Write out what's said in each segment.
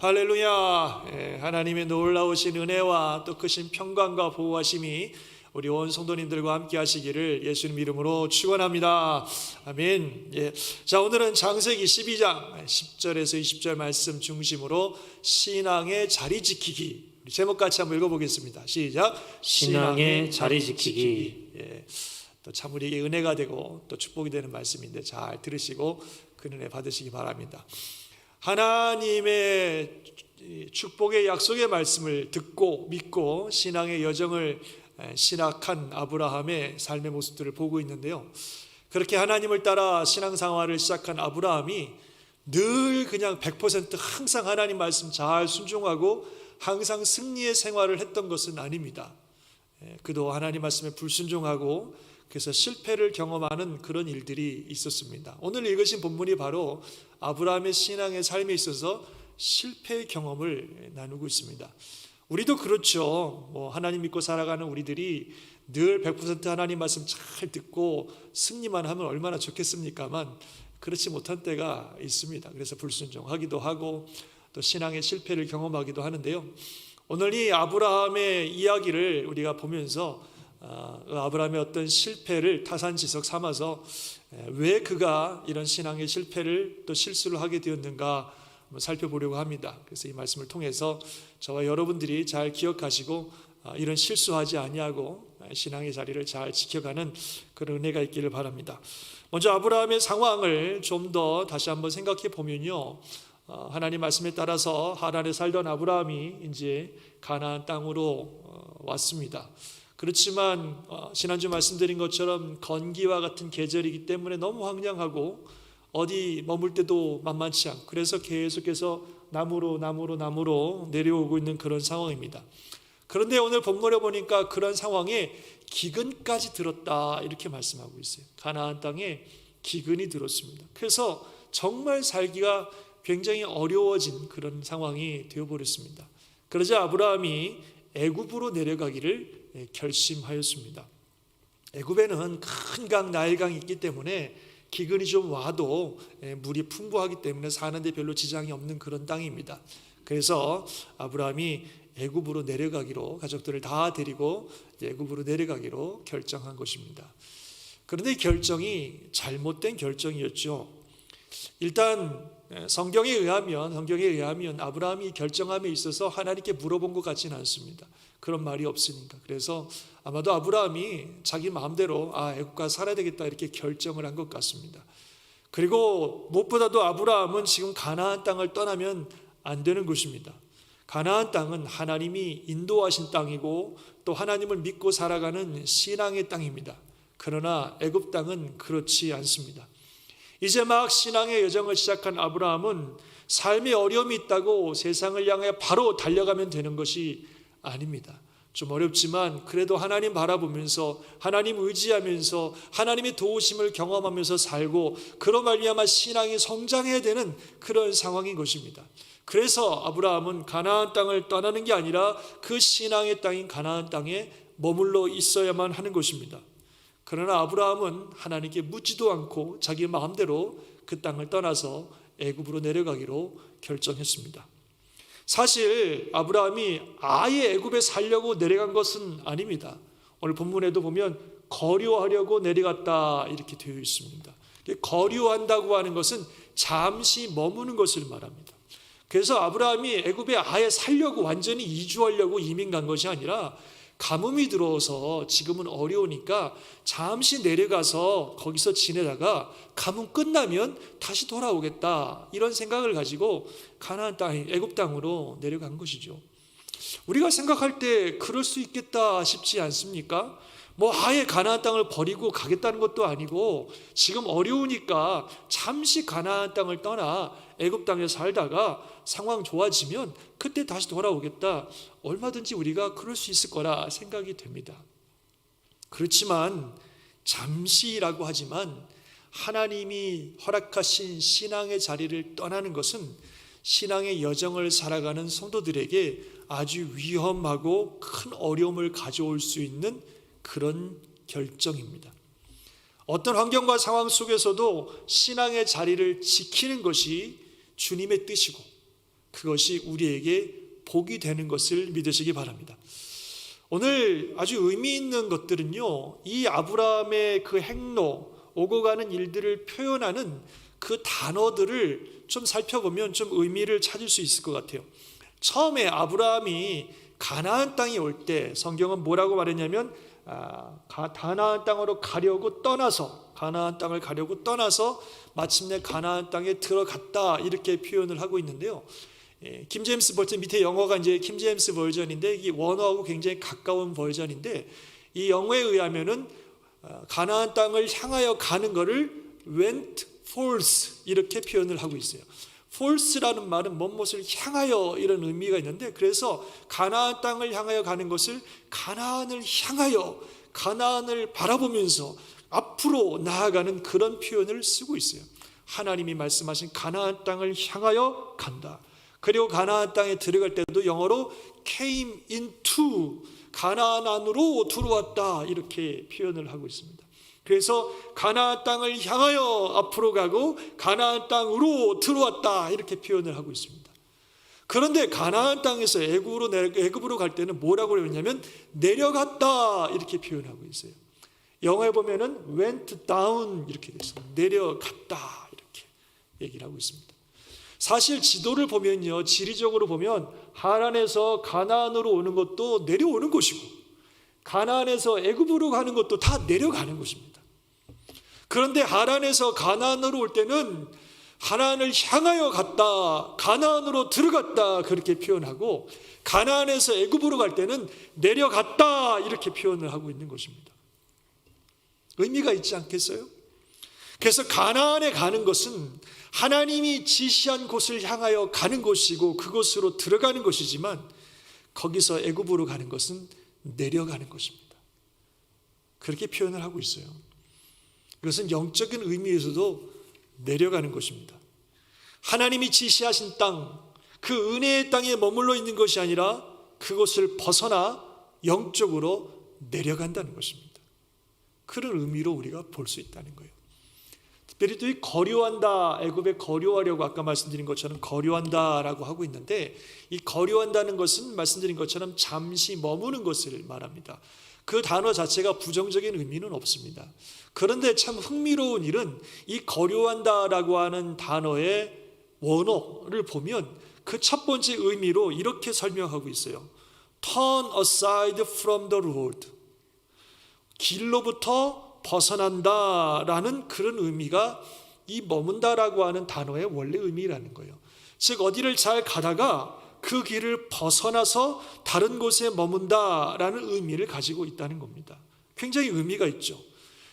할렐루야. 예, 하나님의 놀라우신 은혜와 또 크신 평강과 보호하심이 우리 온 성도님들과 함께 하시기를 예수님 이름으로 축원합니다. 아멘. 예. 자, 오늘은 장세기 12장 10절에서 20절 말씀 중심으로 신앙의 자리 지키기. 제목 같이 한번 읽어 보겠습니다. 시작. 신앙의 자리 지키기. 예. 또참 우리에게 은혜가 되고 또 축복이 되는 말씀인데 잘 들으시고 그 은혜 받으시기 바랍니다. 하나님의 축복의 약속의 말씀을 듣고 믿고 신앙의 여정을 신학한 아브라함의 삶의 모습들을 보고 있는데요. 그렇게 하나님을 따라 신앙생활을 시작한 아브라함이 늘 그냥 100% 항상 하나님 말씀 잘 순종하고 항상 승리의 생활을 했던 것은 아닙니다. 예, 그도 하나님 말씀에 불순종하고 그래서 실패를 경험하는 그런 일들이 있었습니다. 오늘 읽으신 본문이 바로 아브라함의 신앙의 삶에 있어서 실패 경험을 나누고 있습니다. 우리도 그렇죠. 뭐 하나님 믿고 살아가는 우리들이 늘 100% 하나님 말씀 잘 듣고 승리만 하면 얼마나 좋겠습니까만 그렇지 못한 때가 있습니다. 그래서 불순종하기도 하고 또 신앙의 실패를 경험하기도 하는데요. 오늘 이 아브라함의 이야기를 우리가 보면서 아, 아브라함의 어떤 실패를 타산지석 삼아서 왜 그가 이런 신앙의 실패를 또 실수를 하게 되었는가 살펴보려고 합니다. 그래서 이 말씀을 통해서 저와 여러분들이 잘 기억하시고 아, 이런 실수하지 아니하고 신앙의 자리를 잘 지켜가는 그런 은혜가 있기를 바랍니다. 먼저 아브라함의 상황을 좀 더 다시 한번 생각해 보면요. 어, 하나님 말씀에 따라서 하란에 살던 아브라함이 이제 가나안 땅으로 어, 왔습니다. 그렇지만 어, 지난주 말씀드린 것처럼 건기와 같은 계절이기 때문에 너무 황량하고 어디 머물 때도 만만치 않고 그래서 계속해서 나무로 나무로 나무로 내려오고 있는 그런 상황입니다. 그런데 오늘 본문에 보니까 그런 상황에 기근까지 들었다 이렇게 말씀하고 있어요. 가나안 땅에 기근이 들었습니다. 그래서 정말 살기가 굉장히 어려워진 그런 상황이 되어버렸습니다. 그러자 아브라함이 애굽으로 내려가기를 예, 결심하였습니다. 애굽에는 큰 강 나일강이 있기 때문에 기근이 좀 와도 예, 물이 풍부하기 때문에 사는데 별로 지장이 없는 그런 땅입니다. 그래서 아브라함이 애굽으로 내려가기로 가족들을 다 데리고 애굽으로 내려가기로 결정한 것입니다. 그런데 이 결정이 잘못된 결정이었죠. 일단 예, 성경에 의하면 성경에 의하면 아브라함이 결정함에 있어서 하나님께 물어본 것 같지는 않습니다. 그런 말이 없으니까. 그래서 아마도 아브라함이 자기 마음대로 아 애국가 살아야 되겠다 이렇게 결정을 한 것 같습니다. 그리고 무엇보다도 아브라함은 지금 가나안 땅을 떠나면 안 되는 것입니다. 가나안 땅은 하나님이 인도하신 땅이고 또 하나님을 믿고 살아가는 신앙의 땅입니다. 그러나 애굽 땅은 그렇지 않습니다. 이제 막 신앙의 여정을 시작한 아브라함은 삶의 어려움이 있다고 세상을 향해 바로 달려가면 되는 것이 아닙니다. 좀 어렵지만 그래도 하나님 바라보면서 하나님 의지하면서 하나님의 도우심을 경험하면서 살고 그로 말미암아 신앙이 성장해야 되는 그런 상황인 것입니다. 그래서 아브라함은 가나안 땅을 떠나는 게 아니라 그 신앙의 땅인 가나안 땅에 머물러 있어야만 하는 것입니다. 그러나 아브라함은 하나님께 묻지도 않고 자기 마음대로 그 땅을 떠나서 애굽으로 내려가기로 결정했습니다. 사실 아브라함이 아예 애굽에 살려고 내려간 것은 아닙니다. 오늘 본문에도 보면 거류하려고 내려갔다 이렇게 되어 있습니다. 거류한다고 하는 것은 잠시 머무는 것을 말합니다. 그래서 아브라함이 애굽에 아예 살려고 완전히 이주하려고 이민 간 것이 아니라 가뭄이 들어서 지금은 어려우니까 잠시 내려가서 거기서 지내다가 가뭄 끝나면 다시 돌아오겠다 이런 생각을 가지고 가나안 땅 애굽 땅으로 내려간 것이죠. 우리가 생각할 때 그럴 수 있겠다 싶지 않습니까? 뭐 아예 가나안 땅을 버리고 가겠다는 것도 아니고 지금 어려우니까 잠시 가나안 땅을 떠나 애굽 땅에 살다가 상황 좋아지면 그때 다시 돌아오겠다. 얼마든지 우리가 그럴 수 있을 거라 생각이 됩니다. 그렇지만 잠시라고 하지만 하나님이 허락하신 신앙의 자리를 떠나는 것은 신앙의 여정을 살아가는 성도들에게 아주 위험하고 큰 어려움을 가져올 수 있는 그런 결정입니다. 어떤 환경과 상황 속에서도 신앙의 자리를 지키는 것이 주님의 뜻이고 그것이 우리에게 복이 되는 것을 믿으시기 바랍니다. 오늘 아주 의미 있는 것들은요, 이 아브라함의 그 행로, 오고 가는 일들을 표현하는 그 단어들을 좀 살펴보면 좀 의미를 찾을 수 있을 것 같아요. 처음에 아브라함이 가나안 땅에 올 때 성경은 뭐라고 말했냐면 아, 가- 가나안 땅으로 가려고 떠나서 가나안 땅을 가려고 떠나서 마침내 가나안 땅에 들어갔다 이렇게 표현을 하고 있는데요. 예, 킴 제임스 버전 밑에 영어가 이제 킴 제임스 버전인데 이 원어하고 굉장히 가까운 버전인데 이 영어에 의하면은 어, 가나안 땅을 향하여 가는 것을 went forth 이렇게 표현을 하고 있어요. Forth라는 말은 뭔것을 향하여 이런 의미가 있는데 그래서 가나안 땅을 향하여 가는 것을 가나안을 향하여 가나안을 바라보면서 앞으로 나아가는 그런 표현을 쓰고 있어요. 하나님이 말씀하신 가나안 땅을 향하여 간다. 그리고 가나안 땅에 들어갈 때도 영어로 came into 가나안 안으로 들어왔다 이렇게 표현을 하고 있습니다. 그래서 가나안 땅을 향하여 앞으로 가고 가나안 땅으로 들어왔다 이렇게 표현을 하고 있습니다. 그런데 가나안 땅에서 애굽으로 내- 애굽으로 갈 때는 뭐라고 그러냐면 내려갔다 이렇게 표현하고 있어요. 영어에 보면은 went down 이렇게 돼서 내려갔다 이렇게 얘기를 하고 있습니다. 사실 지도를 보면요, 지리적으로 보면 하란에서 가나안으로 오는 것도 내려오는 곳이고 가나안에서 애굽으로 가는 것도 다 내려가는 곳입니다. 그런데 하란에서 가나안으로 올 때는 하란을 향하여 갔다, 가나안으로 들어갔다 그렇게 표현하고 가나안에서 애굽으로 갈 때는 내려갔다 이렇게 표현을 하고 있는 것입니다. 의미가 있지 않겠어요? 그래서 가나안에 가는 것은 하나님이 지시한 곳을 향하여 가는 곳이고 그곳으로 들어가는 것이지만 거기서 애굽으로 가는 것은 내려가는 것입니다. 그렇게 표현을 하고 있어요. 이것은 영적인 의미에서도 내려가는 것입니다. 하나님이 지시하신 땅, 그 은혜의 땅에 머물러 있는 것이 아니라 그것을 벗어나 영적으로 내려간다는 것입니다. 그런 의미로 우리가 볼 수 있다는 거예요. 특별히 또 이 거류한다, 애굽에 거류하려고 아까 말씀드린 것처럼 거류한다라고 하고 있는데 이 거류한다는 것은 말씀드린 것처럼 잠시 머무는 것을 말합니다. 그 단어 자체가 부정적인 의미는 없습니다. 그런데 참 흥미로운 일은 이 거류한다라고 하는 단어의 원어를 보면 그 첫 번째 의미로 이렇게 설명하고 있어요. Turn aside from the road. 길로부터 벗어난다라는 그런 의미가 이 머문다라고 하는 단어의 원래 의미라는 거예요. 즉 어디를 잘 가다가 그 길을 벗어나서 다른 곳에 머문다라는 의미를 가지고 있다는 겁니다. 굉장히 의미가 있죠.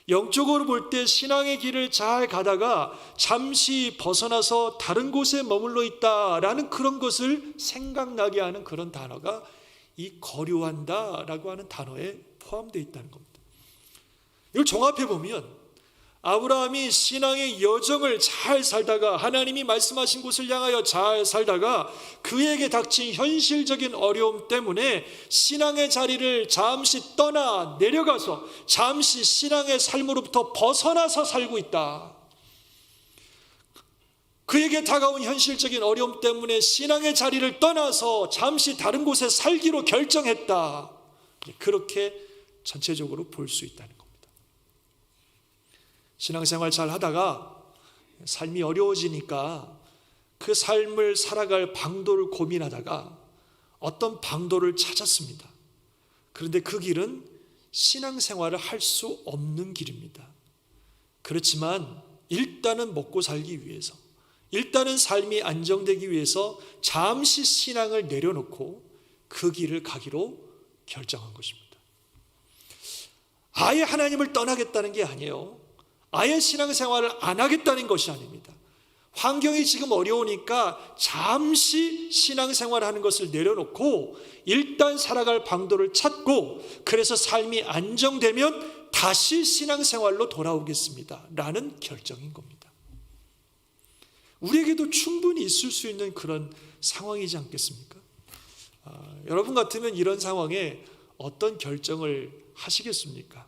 영적으로 볼 때 신앙의 길을 잘 가다가 잠시 벗어나서 다른 곳에 머물러 있다라는 그런 것을 생각나게 하는 그런 단어가 이 거류한다라고 하는 단어에 포함되어 있다는 겁니다. 이걸 종합해 보면 아브라함이 신앙의 여정을 잘 살다가 하나님이 말씀하신 곳을 향하여 잘 살다가 그에게 닥친 현실적인 어려움 때문에 신앙의 자리를 잠시 떠나 내려가서 잠시 신앙의 삶으로부터 벗어나서 살고 있다. 그에게 다가온 현실적인 어려움 때문에 신앙의 자리를 떠나서 잠시 다른 곳에 살기로 결정했다. 그렇게 전체적으로 볼 수 있다는. 신앙생활 잘 하다가 삶이 어려워지니까 그 삶을 살아갈 방도를 고민하다가 어떤 방도를 찾았습니다. 그런데 그 길은 신앙생활을 할 수 없는 길입니다. 그렇지만 일단은 먹고 살기 위해서, 일단은 삶이 안정되기 위해서 잠시 신앙을 내려놓고 그 길을 가기로 결정한 것입니다. 아예 하나님을 떠나겠다는 게 아니에요. 아예 신앙생활을 안 하겠다는 것이 아닙니다. 환경이 지금 어려우니까 잠시 신앙생활 하는 것을 내려놓고 일단 살아갈 방도를 찾고 그래서 삶이 안정되면 다시 신앙생활로 돌아오겠습니다. 라는 결정인 겁니다. 우리에게도 충분히 있을 수 있는 그런 상황이지 않겠습니까? 아, 여러분 같으면 이런 상황에 어떤 결정을 하시겠습니까?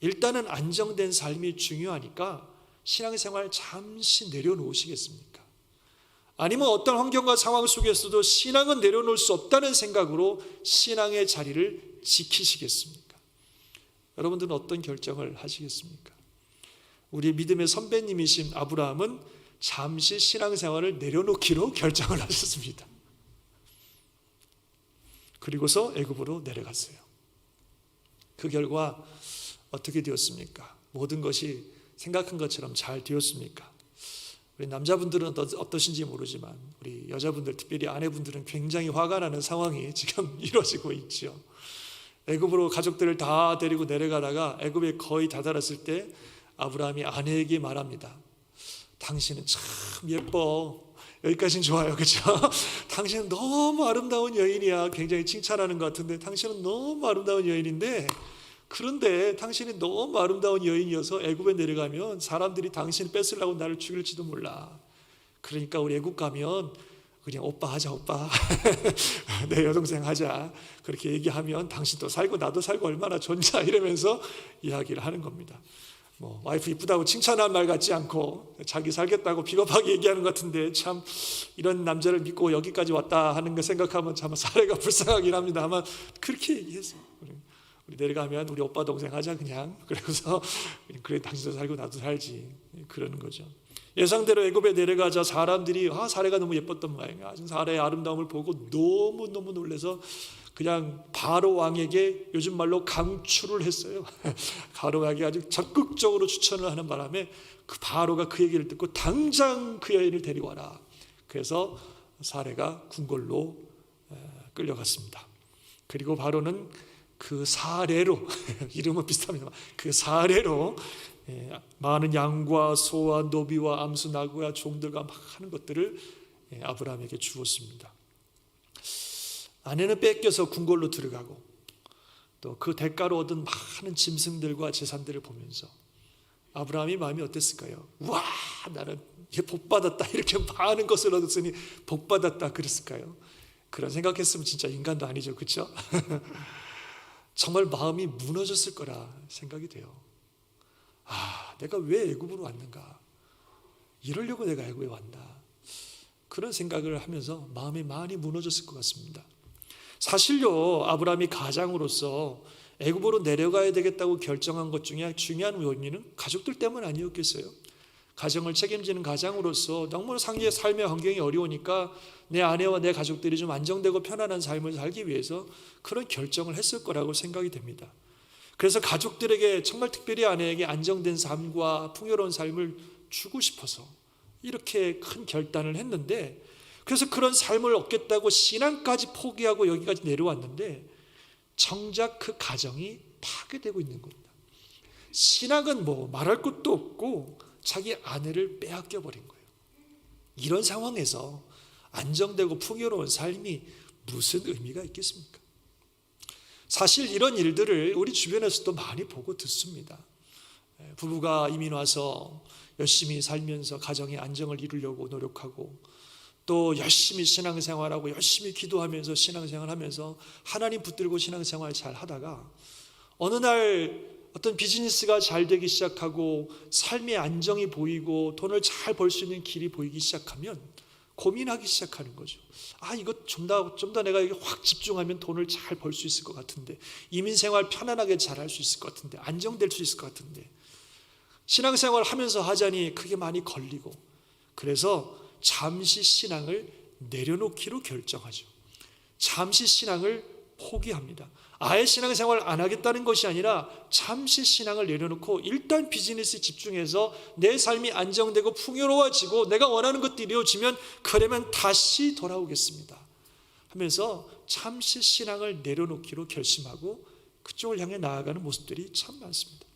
일단은 안정된 삶이 중요하니까 신앙생활 잠시 내려놓으시겠습니까? 아니면 어떤 환경과 상황 속에서도 신앙은 내려놓을 수 없다는 생각으로 신앙의 자리를 지키시겠습니까? 여러분들은 어떤 결정을 하시겠습니까? 우리 믿음의 선배님이신 아브라함은 잠시 신앙생활을 내려놓기로 결정을 하셨습니다. 그리고서 애굽으로 내려갔어요. 그 결과 어떻게 되었습니까? 모든 것이 생각한 것처럼 잘 되었습니까? 우리 남자분들은 어떠- 어떠신지 모르지만 우리 여자분들 특별히 아내분들은 굉장히 화가 나는 상황이 지금 이루어지고 있죠. 애굽으로 가족들을 다 데리고 내려가다가 애굽에 거의 다다랐을 때 아브라함이 아내에게 말합니다. 당신은 참 예뻐. 여기까지는 좋아요. 그렇죠? 당신은 너무 아름다운 여인이야. 굉장히 칭찬하는 것 같은데 당신은 너무 아름다운 여인인데 그런데 당신이 너무 아름다운 여인이어서 애굽에 내려가면 사람들이 당신을 뺏으려고 나를 죽일지도 몰라. 그러니까 우리 애굽 가면 그냥 오빠 하자 오빠 내 여동생 하자 그렇게 얘기하면 당신도 살고 나도 살고 얼마나 좋냐 이러면서 이야기를 하는 겁니다. 뭐 와이프 이쁘다고 칭찬할 말 같지 않고 자기 살겠다고 비겁하게 얘기하는 것 같은데 참 이런 남자를 믿고 여기까지 왔다 하는 거 생각하면 참 사례가 불쌍하긴 합니다. 아마 그렇게 얘기했어요. 우리, 내려가면 우리 오빠 동생 하자 그냥 그래서 그래 당신도 살고 나도 살지 그러는 거죠. 예상대로 애굽에 내려가자 사람들이 아 사례가 너무 예뻤던 모양이야. 사례의 아름다움을 보고 너무 너무 놀래서 그냥 바로 왕에게 요즘 말로 강추를 했어요. 바로 왕이 아주 적극적으로 추천을 하는 바람에 그 바로가 그 얘기를 듣고 당장 그 여인을 데리고 와라. 그래서 사례가 궁궐로 에, 끌려갔습니다. 그리고 바로는 그 사례로 이름은 비슷합니다. 그 사례로 예, 많은 양과 소와 노비와 암수 나귀와 종들과 막 하는 것들을 예, 아브라함에게 주었습니다. 아내는 뺏겨서 궁궐로 들어가고 또 그 대가로 얻은 많은 짐승들과 재산들을 보면서 아브라함이 마음이 어땠을까요? 와 나는 복 받았다 이렇게 많은 것을 얻었으니 복 받았다 그랬을까요? 그런 생각했으면 진짜 인간도 아니죠, 그렇죠? 정말 마음이 무너졌을 거라 생각이 돼요. 아, 내가 왜 애굽으로 왔는가? 이러려고 내가 애굽에 왔나? 그런 생각을 하면서 마음이 많이 무너졌을 것 같습니다. 사실요, 아브라함이 가장으로서 애굽으로 내려가야 되겠다고 결정한 것 중에 중요한 원인은 가족들 때문 아니었겠어요? 가정을 책임지는 가장으로서 너무 상의 삶의 환경이 어려우니까 내 아내와 내 가족들이 좀 안정되고 편안한 삶을 살기 위해서 그런 결정을 했을 거라고 생각이 됩니다. 그래서 가족들에게 정말 특별히 아내에게 안정된 삶과 풍요로운 삶을 주고 싶어서 이렇게 큰 결단을 했는데 그래서 그런 삶을 얻겠다고 신앙까지 포기하고 여기까지 내려왔는데 정작 그 가정이 파괴되고 있는 겁니다. 신앙은 뭐 말할 것도 없고 자기 아내를 빼앗겨 버린 거예요. 이런 상황에서 안정되고 풍요로운 삶이 무슨 의미가 있겠습니까? 사실 이런 일들을 우리 주변에서도 많이 보고 듣습니다. 예, 부부가 이민 와서 열심히 살면서 가정의 안정을 이루려고 노력하고 또 열심히 신앙생활하고 열심히 기도하면서 신앙생활하면서 하나님 붙들고 신앙생활 잘 하다가 어느 날 어떤 비즈니스가 잘 되기 시작하고 삶의 안정이 보이고 돈을 잘 벌 수 있는 길이 보이기 시작하면 고민하기 시작하는 거죠. 아, 이거 좀 더 좀 더 내가 확 집중하면 돈을 잘 벌 수 있을 것 같은데 이민 생활 편안하게 잘 할 수 있을 것 같은데 안정될 수 있을 것 같은데 신앙생활 하면서 하자니 그게 많이 걸리고 그래서 잠시 신앙을 내려놓기로 결정하죠. 잠시 신앙을 포기합니다. 아예 신앙생활 안 하겠다는 것이 아니라 잠시 신앙을 내려놓고 일단 비즈니스에 집중해서 내 삶이 안정되고 풍요로워지고 내가 원하는 것들이 이루어지면 그러면 다시 돌아오겠습니다. 하면서 잠시 신앙을 내려놓기로 결심하고 그쪽을 향해 나아가는 모습들이 참 많습니다.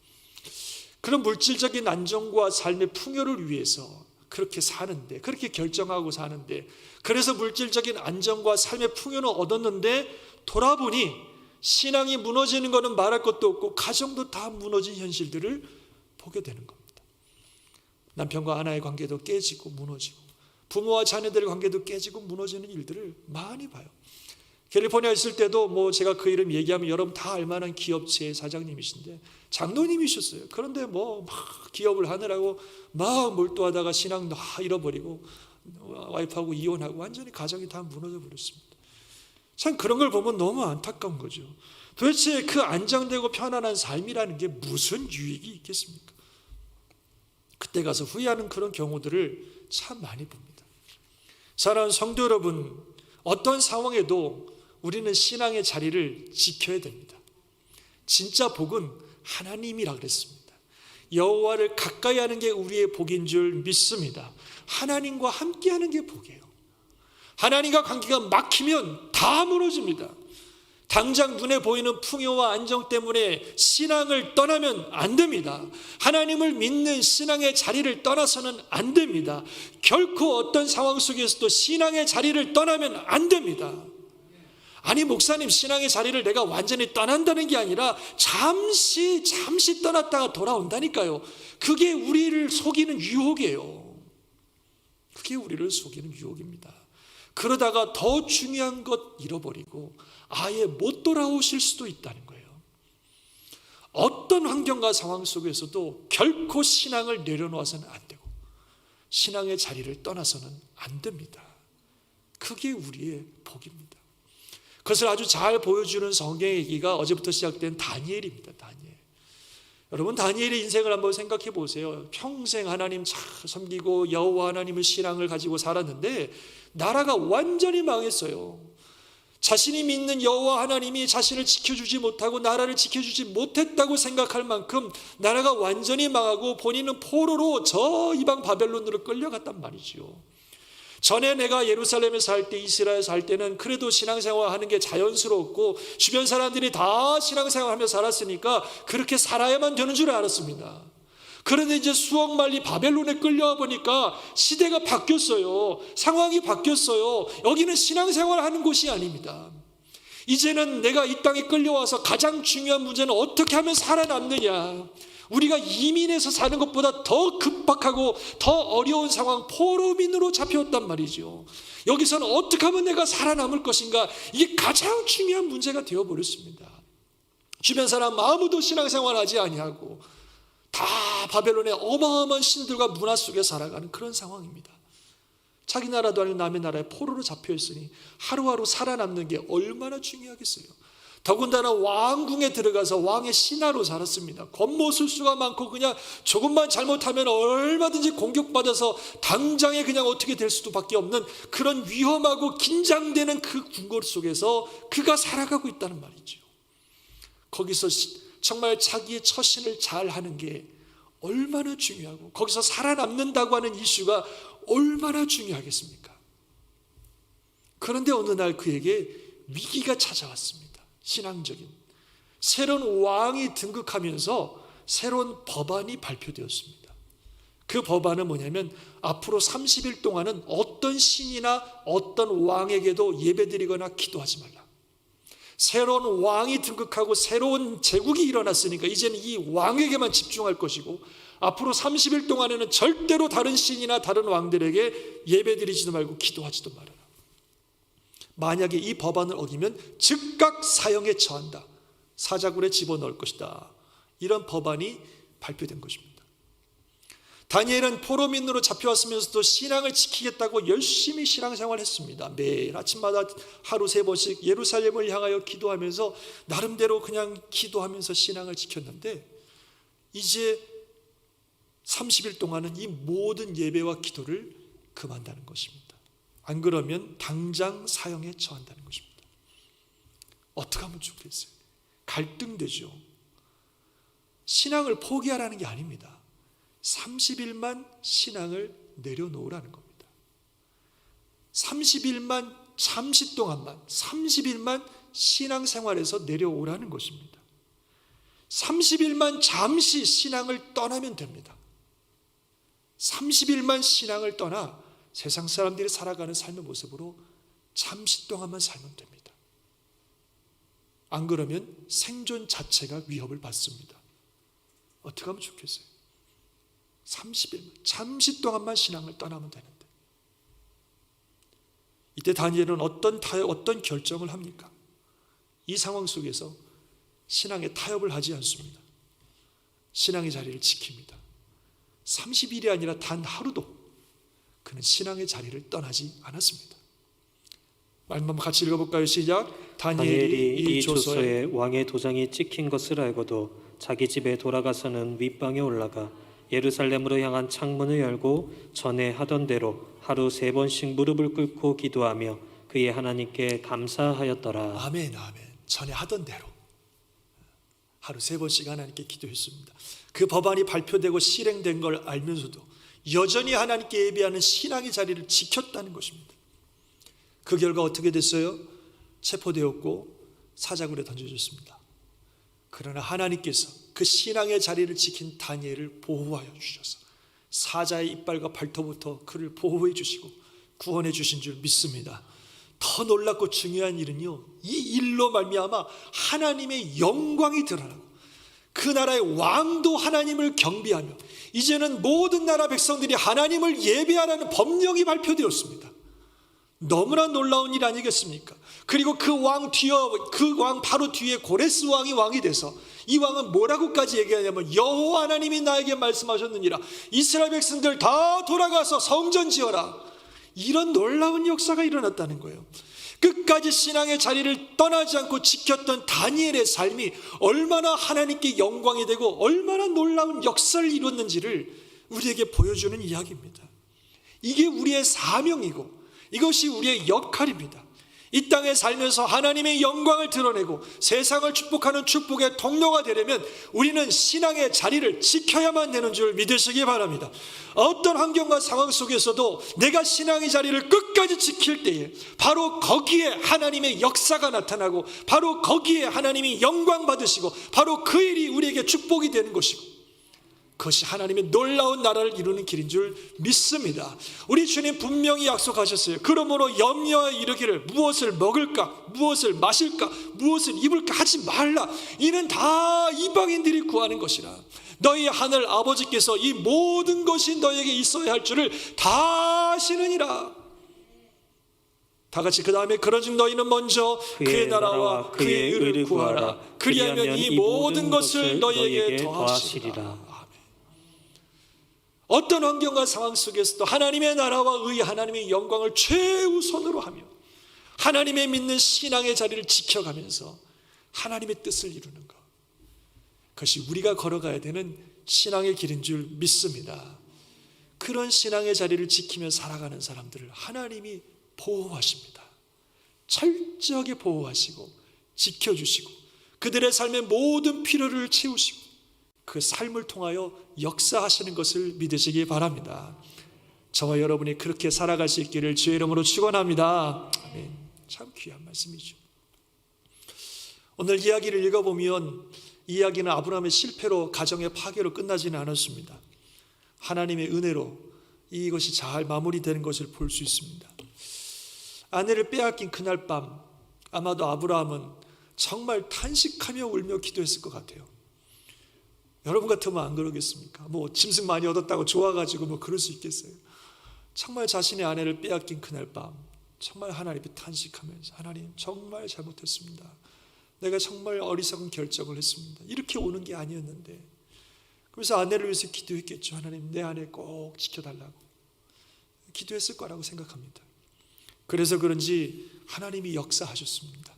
그런 물질적인 안정과 삶의 풍요를 위해서 그렇게 사는데 그렇게 결정하고 사는데 그래서 물질적인 안정과 삶의 풍요는 얻었는데 돌아보니 신앙이 무너지는 것은 말할 것도 없고 가정도 다 무너진 현실들을 보게 되는 겁니다. 남편과 아내의 관계도 깨지고 무너지고 부모와 자녀들의 관계도 깨지고 무너지는 일들을 많이 봐요. 캘리포니아 있을 때도 뭐 제가 그 이름 얘기하면 여러분 다 알만한 기업체의 사장님이신데 장로님이셨어요. 그런데 뭐 막 기업을 하느라고 막 몰두하다가 신앙 다 잃어버리고 와이프하고 이혼하고 완전히 가정이 다 무너져 버렸습니다. 참 그런 걸 보면 너무 안타까운 거죠. 도대체 그 안정되고 편안한 삶이라는 게 무슨 유익이 있겠습니까? 그때 가서 후회하는 그런 경우들을 참 많이 봅니다. 사랑하는 성도 여러분, 어떤 상황에도 우리는 신앙의 자리를 지켜야 됩니다. 진짜 복은 하나님이라 그랬습니다. 여호와를 가까이 하는 게 우리의 복인 줄 믿습니다. 하나님과 함께 하는 게 복이에요. 하나님과 관계가 막히면 다 무너집니다. 당장 눈에 보이는 풍요와 안정 때문에 신앙을 떠나면 안 됩니다. 하나님을 믿는 신앙의 자리를 떠나서는 안 됩니다. 결코 어떤 상황 속에서도 신앙의 자리를 떠나면 안 됩니다. 아니 목사님 신앙의 자리를 내가 완전히 떠난다는 게 아니라 잠시 잠시 떠났다가 돌아온다니까요. 그게 우리를 속이는 유혹이에요. 그게 우리를 속이는 유혹입니다. 그러다가 더 중요한 것 잃어버리고 아예 못 돌아오실 수도 있다는 거예요. 어떤 환경과 상황 속에서도 결코 신앙을 내려놓아서는 안 되고 신앙의 자리를 떠나서는 안 됩니다. 그게 우리의 복입니다. 그것을 아주 잘 보여주는 성경의 얘기가 어제부터 시작된 다니엘입니다. 다니엘. 여러분 다니엘의 인생을 한번 생각해 보세요. 평생 하나님 잘 섬기고 여호와 하나님의 신앙을 가지고 살았는데 나라가 완전히 망했어요. 자신이 믿는 여호와 하나님이 자신을 지켜주지 못하고 나라를 지켜주지 못했다고 생각할 만큼 나라가 완전히 망하고 본인은 포로로 저 이방 바벨론으로 끌려갔단 말이지요. 전에 내가 예루살렘에 살 때, 이스라엘 살 때는 그래도 신앙생활 하는 게 자연스럽고 주변 사람들이 다 신앙생활 하며 살았으니까 그렇게 살아야만 되는 줄 알았습니다. 그런데 이제 수억 말리 바벨론에 끌려와 보니까 시대가 바뀌었어요. 상황이 바뀌었어요. 여기는 신앙생활 하는 곳이 아닙니다. 이제는 내가 이 땅에 끌려와서 가장 중요한 문제는 어떻게 하면 살아남느냐. 우리가 이민해서 사는 것보다 더 급박하고 더 어려운 상황, 포로민으로 잡혀왔단 말이죠. 여기서는 어떻게 하면 내가 살아남을 것인가? 이게 가장 중요한 문제가 되어버렸습니다. 주변 사람 아무도 신앙생활 하지 아니하고 다 바벨론의 어마어마한 신들과 문화 속에 살아가는 그런 상황입니다. 자기 나라도 아니고 남의 나라에 포로로 잡혀 있으니 하루하루 살아남는 게 얼마나 중요하겠어요. 더군다나 왕궁에 들어가서 왕의 신하로 살았습니다. 겉모술수가 많고 그냥 조금만 잘못하면 얼마든지 공격받아서 당장에 그냥 어떻게 될 수도 밖에 없는 그런 위험하고 긴장되는 그 궁궐 속에서 그가 살아가고 있다는 말이죠. 거기서 정말 자기의 처신을 잘 하는 게 얼마나 중요하고 거기서 살아남는다고 하는 이슈가 얼마나 중요하겠습니까? 그런데 어느 날 그에게 위기가 찾아왔습니다. 신앙적인. 새로운 왕이 등극하면서 새로운 법안이 발표되었습니다. 그 법안은 뭐냐면 앞으로 30일 동안은 어떤 신이나 어떤 왕에게도 예배드리거나 기도하지 말라. 새로운 왕이 등극하고 새로운 제국이 일어났으니까 이제는 이 왕에게만 집중할 것이고 앞으로 30일 동안에는 절대로 다른 신이나 다른 왕들에게 예배드리지도 말고 기도하지도 말아라. 만약에 이 법안을 어기면 즉각 사형에 처한다. 사자굴에 집어넣을 것이다. 이런 법안이 발표된 것입니다. 다니엘은 포로민으로 잡혀왔으면서도 신앙을 지키겠다고 열심히 신앙생활을 했습니다. 매일 아침마다 하루 세 번씩 예루살렘을 향하여 기도하면서 나름대로 그냥 기도하면서 신앙을 지켰는데 이제 30일 동안은 이 모든 예배와 기도를 금한다는 것입니다. 안 그러면 당장 사형에 처한다는 것입니다. 어떻게 하면 좋겠어요? 갈등되죠. 신앙을 포기하라는 게 아닙니다. 30일만 신앙을 내려놓으라는 겁니다. 30일만 잠시 동안만 30일만 신앙생활에서 내려오라는 것입니다. 30일만 잠시 신앙을 떠나면 됩니다. 30일만 신앙을 떠나 세상 사람들이 살아가는 삶의 모습으로 잠시 동안만 살면 됩니다. 안 그러면 생존 자체가 위협을 받습니다. 어떻게 하면 좋겠어요? 30일 잠시 동안만 신앙을 떠나면 되는데 이때 다니엘은 어떤 타협, 어떤 결정을 합니까? 이 상황 속에서 신앙에 타협을 하지 않습니다. 신앙의 자리를 지킵니다. 30일이 아니라 단 하루도 그는 신앙의 자리를 떠나지 않았습니다. 한번 같이 읽어볼까요? 시작. 다니엘이 이 조서에 왕의 도장이 찍힌 것을 알고도 자기 집에 돌아가서는 윗방에 올라가 예루살렘으로 향한 창문을 열고 전에 하던 대로 하루 세 번씩 무릎을 꿇고 기도하며 그의 하나님께 감사하였더라. 아멘, 아멘. 전에 하던 대로 하루 세 번씩 하나님께 기도했습니다. 그 법안이 발표되고 실행된 걸 알면서도 여전히 하나님께 예배하는 신앙의 자리를 지켰다는 것입니다. 그 결과 어떻게 됐어요? 체포되었고 사자굴에 던져졌습니다. 그러나 하나님께서 그 신앙의 자리를 지킨 다니엘을 보호하여 주셔서 사자의 이빨과 발톱부터 그를 보호해 주시고 구원해 주신 줄 믿습니다. 더 놀랍고 중요한 일은요. 이 일로 말미암아 하나님의 영광이 드러나고 그 나라의 왕도 하나님을 경배하며 이제는 모든 나라 백성들이 하나님을 예배하라는 법령이 발표되었습니다. 너무나 놀라운 일 아니겠습니까? 그리고 그 왕 뒤에 그왕 바로 뒤에 고레스 왕이 왕이 돼서 이 왕은 뭐라고까지 얘기하냐면 여호와 하나님이 나에게 말씀하셨느니라 이스라엘 백성들 다 돌아가서 성전 지어라 이런 놀라운 역사가 일어났다는 거예요. 끝까지 신앙의 자리를 떠나지 않고 지켰던 다니엘의 삶이 얼마나 하나님께 영광이 되고 얼마나 놀라운 역사를 이뤘는지를 우리에게 보여주는 이야기입니다. 이게 우리의 사명이고 이것이 우리의 역할입니다. 이 땅에 살면서 하나님의 영광을 드러내고 세상을 축복하는 축복의 통로가 되려면 우리는 신앙의 자리를 지켜야만 되는 줄 믿으시기 바랍니다. 어떤 환경과 상황 속에서도 내가 신앙의 자리를 끝까지 지킬 때에 바로 거기에 하나님의 역사가 나타나고 바로 거기에 하나님이 영광 받으시고 바로 그 일이 우리에게 축복이 되는 것이고 그것이 하나님의 놀라운 나라를 이루는 길인 줄 믿습니다. 우리 주님 분명히 약속하셨어요. 그러므로 염려에 이르기를 무엇을 먹을까, 무엇을 마실까, 무엇을 입을까 하지 말라. 이는 다 이방인들이 구하는 것이라. 너희 하늘 아버지께서 이 모든 것이 너에게 있어야 할 줄을 다 아시느니라. 다 같이 그 다음에 그런즉 너희는 먼저 그의, 나라와 그의 의를 구하라. 그리하면 이 모든 것을 너희에게 더하시리라. 어떤 환경과 상황 속에서도 하나님의 나라와 의 하나님의 영광을 최우선으로 하며 하나님의 믿는 신앙의 자리를 지켜가면서 하나님의 뜻을 이루는 것. 그것이 우리가 걸어가야 되는 신앙의 길인 줄 믿습니다. 그런 신앙의 자리를 지키며 살아가는 사람들을 하나님이 보호하십니다. 철저하게 보호하시고 지켜주시고 그들의 삶의 모든 필요를 채우시고 그 삶을 통하여 역사하시는 것을 믿으시기 바랍니다. 저와 여러분이 그렇게 살아갈 수 있기를 주의 이름으로 축원합니다. 아멘. 참 귀한 말씀이죠. 오늘 이야기를 읽어보면 이야기는 아브라함의 실패로 가정의 파괴로 끝나지는 않았습니다. 하나님의 은혜로 이것이 잘 마무리되는 것을 볼 수 있습니다. 아내를 빼앗긴 그날 밤 아마도 아브라함은 정말 탄식하며 울며 기도했을 것 같아요. 여러분 같으면 안 그러겠습니까? 뭐 짐승 많이 얻었다고 좋아가지고 뭐 그럴 수 있겠어요. 정말 자신의 아내를 빼앗긴 그날 밤 정말 하나님께 탄식하면서 하나님 정말 잘못했습니다. 내가 정말 어리석은 결정을 했습니다. 이렇게 오는 게 아니었는데 그래서 아내를 위해서 기도했겠죠. 하나님 내 아내 꼭 지켜달라고 기도했을 거라고 생각합니다. 그래서 그런지 하나님이 역사하셨습니다.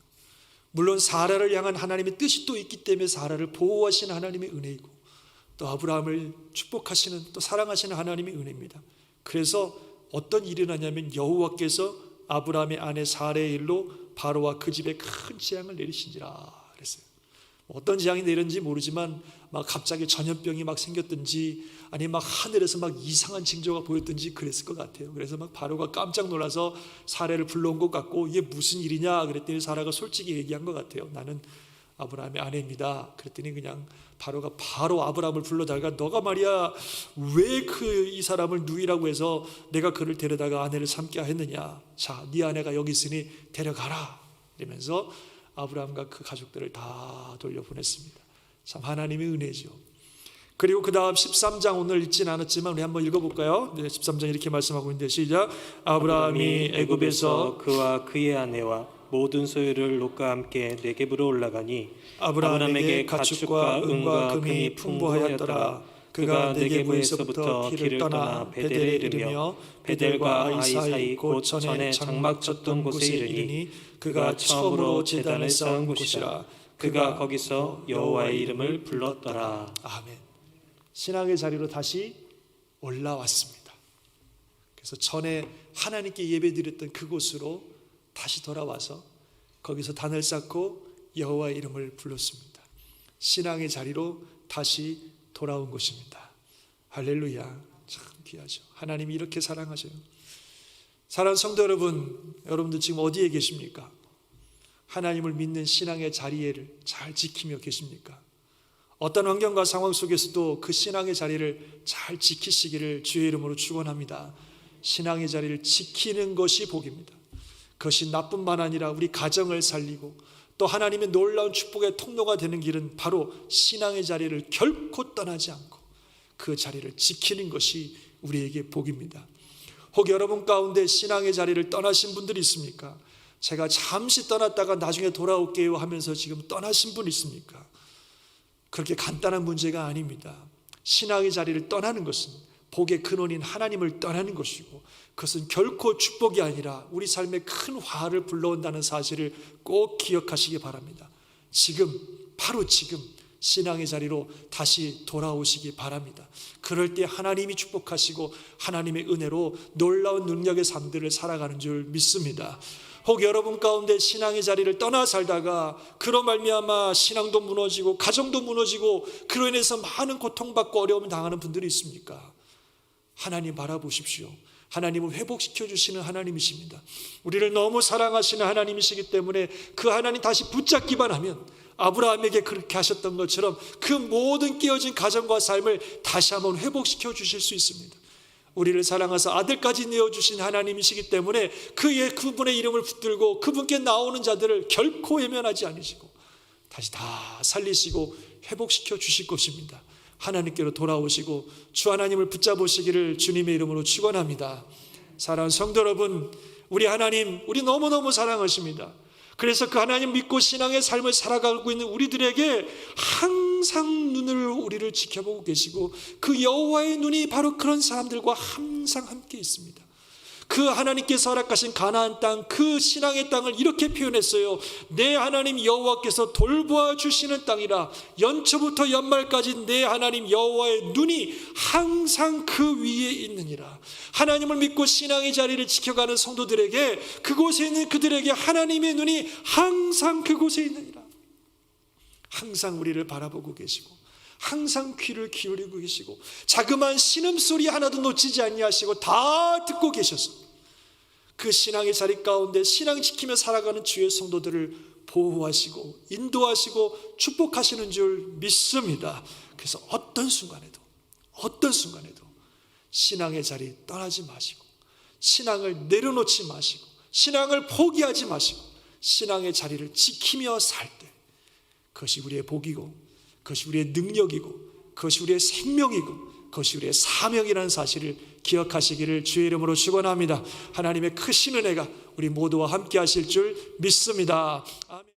물론 사라를 향한 하나님의 뜻이 또 있기 때문에 사라를 보호하시는 하나님의 은혜이고 또 아브라함을 축복하시는 또 사랑하시는 하나님의 은혜입니다. 그래서 어떤 일이 일어나냐면 여호와께서 아브라함의 아내 사레의 일로 바로와 그 집에 큰 재앙을 내리신지라 그랬어요. 어떤 재앙이 내렸는지 모르지만 막 갑자기 전염병이 막 생겼든지 아니 막 하늘에서 막 이상한 징조가 보였든지 그랬을 것 같아요. 그래서 막 바로가 깜짝 놀라서 사례를 불러온 것 같고 이게 무슨 일이냐 그랬더니 사라가 솔직히 얘기한 것 같아요. 나는 아브라함의 아내입니다. 그랬더니 그냥 바로가 바로 아브라함을 불러다가 너가 말이야 왜 그 이 사람을 누이라고 해서 내가 그를 데려다가 아내를 삼게 했느냐? 자, 네 아내가 여기 있으니 데려가라. 이러면서 아브라함과 그 가족들을 다 돌려보냈습니다. 참 하나님의 은혜죠. 그리고 그 다음 13장 오늘 읽진 않았지만 우리 한번 읽어볼까요? 네, 13장 이렇게 말씀하고 있는데 시작. 아브라함이 애굽에서 그와 그의 아내와 모든 소유를 롯과 함께 네겝으로 올라가니 아브라함에게 가축과 은과 금이 풍부하였더라. 그가 네게부에서부터 길을 떠나 베델에 이르며 베델과 아이 사이 곧 전에 장막 쳤던 곳에 이르니 그가 처음으로 제단을 쌓은 곳이라 그가 거기서 여호와의 이름을 불렀더라 아멘. 신앙의 자리로 다시 올라왔습니다. 그래서 전에 하나님께 예배드렸던 그곳으로 다시 돌아와서 거기서 단을 쌓고 여호와의 이름을 불렀습니다. 신앙의 자리로 다시 돌아온 것입니다. 할렐루야. 참 귀하죠. 하나님이 이렇게 사랑하셔요. 사랑하는 성도 여러분, 여러분들 지금 어디에 계십니까? 하나님을 믿는 신앙의 자리를 잘 지키며 계십니까? 어떤 환경과 상황 속에서도 그 신앙의 자리를 잘 지키시기를 주의 이름으로 축원합니다. 신앙의 자리를 지키는 것이 복입니다. 그것이 나뿐만 아니라 우리 가정을 살리고 또 하나님의 놀라운 축복의 통로가 되는 길은 바로 신앙의 자리를 결코 떠나지 않고 그 자리를 지키는 것이 우리에게 복입니다. 혹 여러분 가운데 신앙의 자리를 떠나신 분들이 있습니까? 제가 잠시 떠났다가 나중에 돌아올게요 하면서 지금 떠나신 분 있습니까? 그렇게 간단한 문제가 아닙니다. 신앙의 자리를 떠나는 것은 복의 근원인 하나님을 떠나는 것이고 그것은 결코 축복이 아니라 우리 삶에 큰 화를 불러온다는 사실을 꼭 기억하시기 바랍니다. 지금 바로 지금 신앙의 자리로 다시 돌아오시기 바랍니다. 그럴 때 하나님이 축복하시고 하나님의 은혜로 놀라운 능력의 삶들을 살아가는 줄 믿습니다. 혹 여러분 가운데 신앙의 자리를 떠나 살다가 그로 말미암아 신앙도 무너지고 가정도 무너지고 그로 인해서 많은 고통받고 어려움을 당하는 분들이 있습니까? 하나님 바라보십시오. 하나님은 회복시켜 주시는 하나님이십니다. 우리를 너무 사랑하시는 하나님이시기 때문에 그 하나님 다시 붙잡기만 하면 아브라함에게 그렇게 하셨던 것처럼 그 모든 깨어진 가정과 삶을 다시 한번 회복시켜 주실 수 있습니다. 우리를 사랑하사 아들까지 내어 주신 하나님이시기 때문에 그의 그분의 이름을 붙들고 그분께 나오는 자들을 결코 외면하지 않으시고 다시 다 살리시고 회복시켜 주실 것입니다. 하나님께로 돌아오시고 주 하나님을 붙잡으시기를 주님의 이름으로 축원합니다. 사랑하는 성도 여러분, 우리 하나님 우리 너무너무 사랑하십니다. 그래서 그 하나님 믿고 신앙의 삶을 살아가고 있는 우리들에게 항상 눈을 우리를 지켜보고 계시고 그 여호와의 눈이 바로 그런 사람들과 항상 함께 있습니다. 그 하나님께서 허락하신 가나안 땅, 그 신앙의 땅을 이렇게 표현했어요. 내 하나님 여호와께서 돌보아 주시는 땅이라 연초부터 연말까지 내 하나님 여호와의 눈이 항상 그 위에 있느니라. 하나님을 믿고 신앙의 자리를 지켜가는 성도들에게 그곳에 있는 그들에게 하나님의 눈이 항상 그곳에 있느니라. 항상 우리를 바라보고 계시고 항상 귀를 기울이고 계시고 자그마한 신음소리 하나도 놓치지 아니하시고 다 듣고 계셔서 그 신앙의 자리 가운데 신앙 지키며 살아가는 주의 성도들을 보호하시고 인도하시고 축복하시는 줄 믿습니다. 그래서 어떤 순간에도 어떤 순간에도 신앙의 자리 떠나지 마시고 신앙을 내려놓지 마시고 신앙을 포기하지 마시고 신앙의 자리를 지키며 살 때 그것이 우리의 복이고 그것이 우리의 능력이고 그것이 우리의 생명이고 그것이 우리의 사명이라는 사실을 기억하시기를 주의 이름으로 축원합니다. 하나님의 크신 은혜가 우리 모두와 함께 하실 줄 믿습니다.